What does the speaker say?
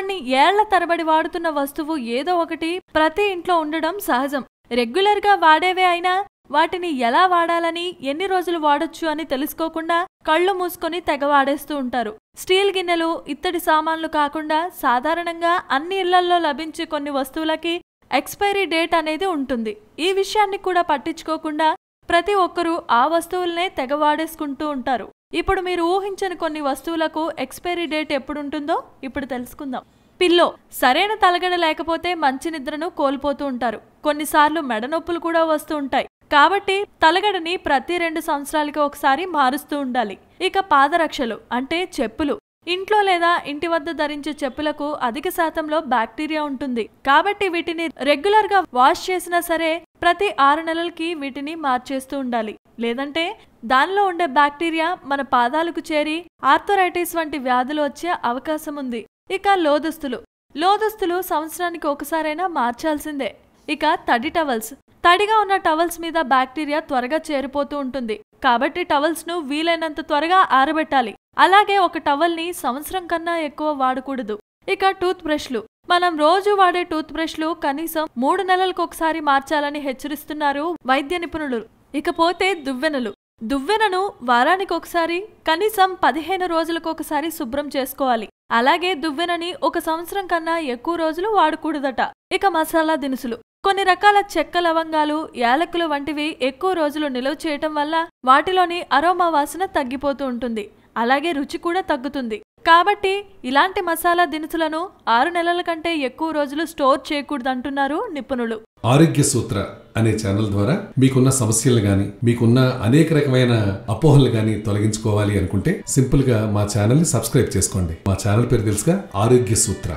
కొన్ని ఏళ్ళ తరబడి వాడుతున్న వస్తువు ఏదో ఒకటి ప్రతి ఇంట్లో ఉండడం సహజం. రెగ్యులర్గా వాడేవే అయినా వాటిని ఎలా వాడాలని ఎన్ని రోజులు వాడొచ్చు అని తెలుసుకోకుండా కళ్ళు మూసుకొని తెగ వాడేస్తూ ఉంటారు. స్టీల్ గిన్నెలు ఇత్తడి సామాన్లు కాకుండా సాధారణంగా అన్ని ఇళ్ళల్లో లభించే కొన్ని వస్తువులకి ఎక్స్పైరీ డేట్ అనేది ఉంటుంది. ఈ విషయాన్ని కూడా పట్టించుకోకుండా ప్రతి ఒక్కరూ ఆ వస్తువులనే తెగ వాడేసుకుంటూ ఉంటారు. ఇప్పుడు మీరు ఊహించని కొన్ని వస్తువులకు ఎక్స్పైరీ డేట్ ఎప్పుడుంటుందో ఇప్పుడు తెలుసుకుందాం. పిల్లో సరైన తలగడ లేకపోతే మంచి నిద్రను కోల్పోతూ ఉంటారు. కొన్నిసార్లు మెడ నొప్పులు కూడా వస్తూ ఉంటాయి. కాబట్టి తలగడని ప్రతి రెండు సంవత్సరాలకి ఒకసారి మారుస్తూ ఉండాలి. ఇక పాదరక్షలు అంటే చెప్పులు. ఇంట్లో లేదా ఇంటి వద్ద ధరించే చెప్పులకు అధిక శాతంలో బ్యాక్టీరియా ఉంటుంది. కాబట్టి వీటిని రెగ్యులర్గా వాష్ చేసినా సరే ప్రతి ఆరు నెలలకి వీటిని మార్చేస్తూ ఉండాలి. లేదంటే దానిలో ఉండే బ్యాక్టీరియా మన పాదాలకు చేరి ఆర్థరైటిస్ వంటి వ్యాధులు వచ్చే అవకాశం ఉంది. ఇక లోదుస్తులు. లోదుస్తులు సంవత్సరానికి ఒకసారైనా మార్చాల్సిందే. ఇక తడి టవల్స్. తడిగా ఉన్న టవల్స్ మీద బ్యాక్టీరియా త్వరగా చేరిపోతూ ఉంటుంది. కాబట్టి టవల్స్ను వీలైనంత త్వరగా ఆరబెట్టాలి. అలాగే ఒక టవల్ని సంవత్సరం కన్నా ఎక్కువ వాడకూడదు. ఇక టూత్ బ్రష్లు మనం రోజు వాడే టూత్ బ్రష్లు కనీసం మూడు నెలలకు ఒకసారి మార్చాలని హెచ్చరిస్తున్నారు వైద్య నిపుణులు. ఇకపోతే దువ్వెనలు. దువ్వెనను వారానికి ఒకసారి కనీసం పదిహేను రోజులకు ఒకసారి శుభ్రం చేసుకోవాలి. అలాగే దువ్వెనని ఒక సంవత్సరం కన్నా ఎక్కువ రోజులు వాడకూడదట. ఇక మసాలా దినుసులు. కొన్ని రకాల చెక్క లవంగాలు యాలకులు వంటివి ఎక్కువ రోజులు నిల్వ చేయటం వల్ల వాటిలోని అరోమా వాసన తగ్గిపోతూ ఉంటుంది. అలాగే రుచి కూడా తగ్గుతుంది. కాబట్టి ఇలాంటి మసాలా దినుసులను ఆరు నెలల కంటే ఎక్కువ రోజులు స్టోర్ చేయకూడదు అంటున్నారు నిపుణులు. ఆరోగ్య సూత్ర అనే ఛానల్ ద్వారా మీకున్న సమస్యలు గాని మీకున్న అనేక రకమైన అపోహలు గాని తొలగించుకోవాలి అనుకుంటే సింపుల్గా మా ఛానల్ని సబ్స్క్రైబ్ చేసుకోండి. మా ఛానల్ పేరు తెలుసుగా ఆరోగ్య సూత్ర.